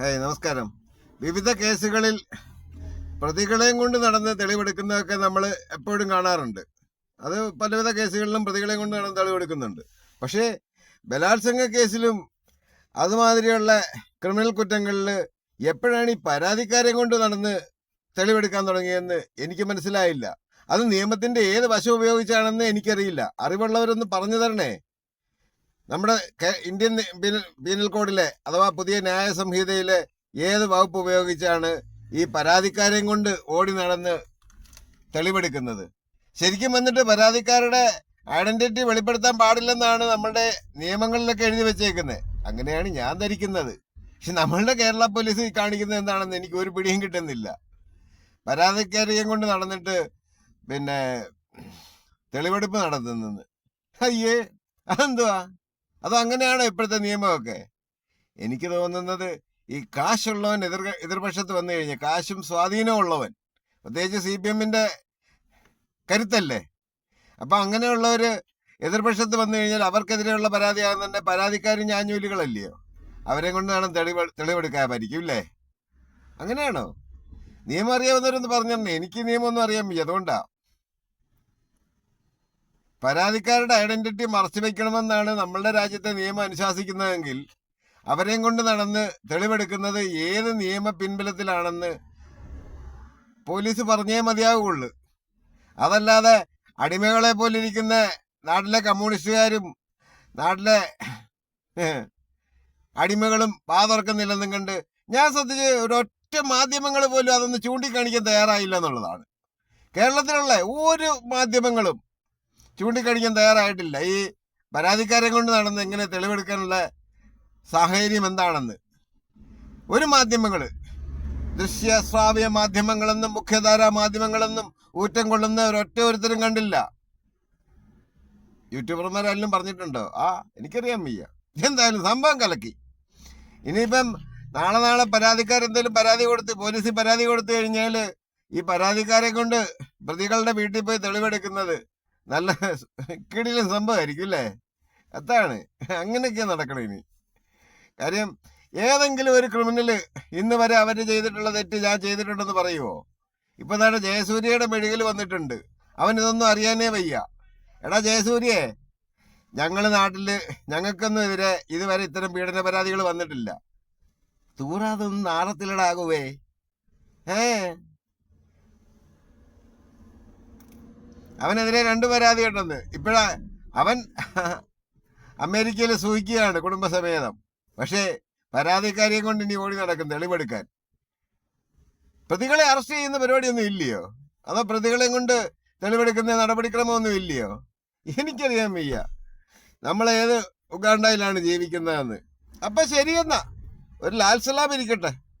Hey നമസ്കാരം. വിവിധ കേസുകളിൽ പ്രതികളെയും കൊണ്ട് നടന്ന് തെളിവെടുക്കുന്നതൊക്കെ നമ്മൾ എപ്പോഴും കാണാറുണ്ട്. അത് പലവിധ കേസുകളിലും പ്രതികളെയും കൊണ്ട് നടന്ന് തെളിവെടുക്കുന്നുണ്ട്. പക്ഷേ ബലാത്സംഗ കേസിലും അതുമാതിരിയുള്ള ക്രിമിനൽ കുറ്റങ്ങളിൽ എപ്പോഴാണ് ഈ പരാതിക്കാരെ കൊണ്ട് നടന്ന് തെളിവെടുക്കാൻ തുടങ്ങിയെന്ന് എനിക്ക് മനസ്സിലായില്ല. അത് നിയമത്തിന്റെ ഏത് വശം ഉപയോഗിച്ചാണെന്ന് എനിക്കറിയില്ല. അറിവുള്ളവരൊന്ന് പറഞ്ഞു തരണേ. നമ്മുടെ ഇന്ത്യൻ പീനൽ കോഡിലെ അഥവാ പുതിയ ന്യായ സംഹിതയിലെ ഏത് വകുപ്പ് ഉപയോഗിച്ചാണ് ഈ പരാതിക്കാരെയും കൊണ്ട് ഓടി നടന്ന് തെളിവെടുക്കുന്നത്? ശരിക്കും വന്നിട്ട് പരാതിക്കാരുടെ ഐഡന്റിറ്റി വെളിപ്പെടുത്താൻ പാടില്ലെന്നാണ് നമ്മുടെ നിയമങ്ങളിലൊക്കെ എഴുതി വെച്ചേക്കുന്നത് അങ്ങനെയാണ് ഞാൻ ധരിക്കുന്നത്. പക്ഷെ നമ്മളുടെ കേരള പോലീസ് കാണിക്കുന്നത് എന്താണെന്ന് എനിക്ക് ഒരു പിടിയും കിട്ടുന്നില്ല. പരാതിക്കാരെയും കൊണ്ട് നടന്നിട്ട് പിന്നെ തെളിവെടുപ്പ് നടത്തുന്നത്. അയ്യേ അതെന്തുവാ? അത് അങ്ങനെയാണോ ഇപ്പോഴത്തെ നിയമമൊക്കെ. എനിക്ക് തോന്നുന്നത് ഈ കാശുള്ളവൻ എതിർ എതിർപക്ഷത്ത് വന്നു കഴിഞ്ഞാൽ കാശും സ്വാധീനവും ഉള്ളവൻ. പ്രത്യേകിച്ച് സി പി എമ്മിന്റെ കരുത്തല്ലേ? അപ്പം അങ്ങനെയുള്ളവർ എതിർപക്ഷത്ത് വന്നു കഴിഞ്ഞാൽ അവർക്കെതിരെയുള്ള പരാതിയാകുന്ന തന്നെ പരാതിക്കാരും ഞാഞ്ഞൂലികളല്ലയോ? അവരെ കൊണ്ട് വേണം തെളിവ് തെളിവെടുക്കാമായിരിക്കും ഇല്ലേ അങ്ങനെയാണോ? നിയമം അറിയാവുന്നവരൊന്ന് പറഞ്ഞു എനിക്ക് നിയമമൊന്നും അറിയാൻ പറ്റി അതുകൊണ്ടാ. പരാതിക്കാരുടെ ഐഡന്റിറ്റി മറച്ചു വെക്കണമെന്നാണ് നമ്മളുടെ രാജ്യത്തെ നിയമം അനുശാസിക്കുന്നതെങ്കിൽ അവരെയും കൊണ്ട് നടന്ന് തെളിവെടുക്കുന്നത് ഏത് നിയമ പിൻബലത്തിലാണെന്ന് പോലീസ് പറഞ്ഞേ മതിയാവുള്ളൂ അതല്ലാതെ അടിമകളെ പോലിരിക്കുന്ന നാട്ടിലെ കമ്മ്യൂണിസ്റ്റുകാരും നാട്ടിലെ അടിമകളും പാതുറക്കുന്നില്ലെന്നും കണ്ട് ഞാൻ ശ്രദ്ധിച്ച് ഒരൊറ്റ മാധ്യമങ്ങൾ പോലും അതൊന്ന് ചൂണ്ടിക്കാണിക്കാൻ തയ്യാറായില്ല എന്നുള്ളതാണ്. കേരളത്തിലുള്ള ഒരു മാധ്യമങ്ങളും ചൂണ്ടിക്കാണിക്കാൻ തയ്യാറായിട്ടില്ല. ഈ പരാതിക്കാരെ കൊണ്ട് നടന്ന് എങ്ങനെ തെളിവെടുക്കാനുള്ള സാഹചര്യം എന്താണെന്ന്. ഒരു മാധ്യമങ്ങൾ ദൃശ്യ ശ്രാവ്യ മാധ്യമങ്ങളെന്നും മുഖ്യധാരാ മാധ്യമങ്ങളെന്നും ഊറ്റം കൊള്ളുന്ന ഒരൊറ്റ ഒരുത്തരും കണ്ടില്ല. യൂട്യൂബർമാരെല്ലാം പറഞ്ഞിട്ടുണ്ടോ? ആ എനിക്കറിയാൻ വയ്യ. എന്തായാലും സംഭവം കലക്കി. ഇനിയിപ്പം നാളെ നാളെ പരാതിക്കാരെന്തെങ്കിലും പരാതി കൊടുത്ത് പോലീസിൽ പരാതി കൊടുത്തു കഴിഞ്ഞാൽ ഈ പരാതിക്കാരെ കൊണ്ട് പ്രതികളുടെ വീട്ടിൽ പോയി തെളിവെടുക്കുന്നത് നല്ല കിടിലും സംഭവമായിരിക്കും അല്ലേ? അതാണ്. അങ്ങനെയൊക്കെ നടക്കണം ഇനി. കാര്യം ഏതെങ്കിലും ഒരു ക്രിമിനൽ ഇന്ന് വരെ അവർ ചെയ്തിട്ടുള്ള തെറ്റ് ഞാൻ ചെയ്തിട്ടുണ്ടെന്ന് പറയുമോ ഇപ്പം നാളെ ജയസൂര്യയുടെ മെഴുകിൽ വന്നിട്ടുണ്ട്. അവൻ ഇതൊന്നും അറിയാനേ വയ്യ. എടാ ജയസൂര്യേ ഞങ്ങൾ നാട്ടിൽ ഞങ്ങൾക്കൊന്നും എതിരെ ഇതുവരെ ഇത്തരം പീഡന പരാതികൾ വന്നിട്ടില്ല. തൂറാതൊന്നും നാളത്തിലടാകുവേ ഏ? അവനെതിരെ രണ്ട് പരാതി ഉണ്ടെന്ന്. ഇപ്പോഴാ അവൻ അമേരിക്കയിൽ സൂഹിക്കുകയാണ് കുടുംബസമേതം. പക്ഷേ പരാതിക്കാരിയെ കൊണ്ട് ഇനി ഓടി നടക്കും തെളിവെടുക്കാൻ. പ്രതികളെ അറസ്റ്റ് ചെയ്യുന്ന പരിപാടിയൊന്നും ഇല്ലയോ? അതോ പ്രതികളെ കൊണ്ട് തെളിവെടുക്കുന്ന നടപടിക്രമമൊന്നും ഇല്ലയോ? എനിക്കറിയാൻ വയ്യ. നമ്മൾ ഏത് ഉഗാണ്ടയിലാണ് ജീവിക്കുന്നതെന്ന്. അപ്പൊ ശരിയെന്നാ ഒരു ലാൽസലാം ഇരിക്കട്ടെ.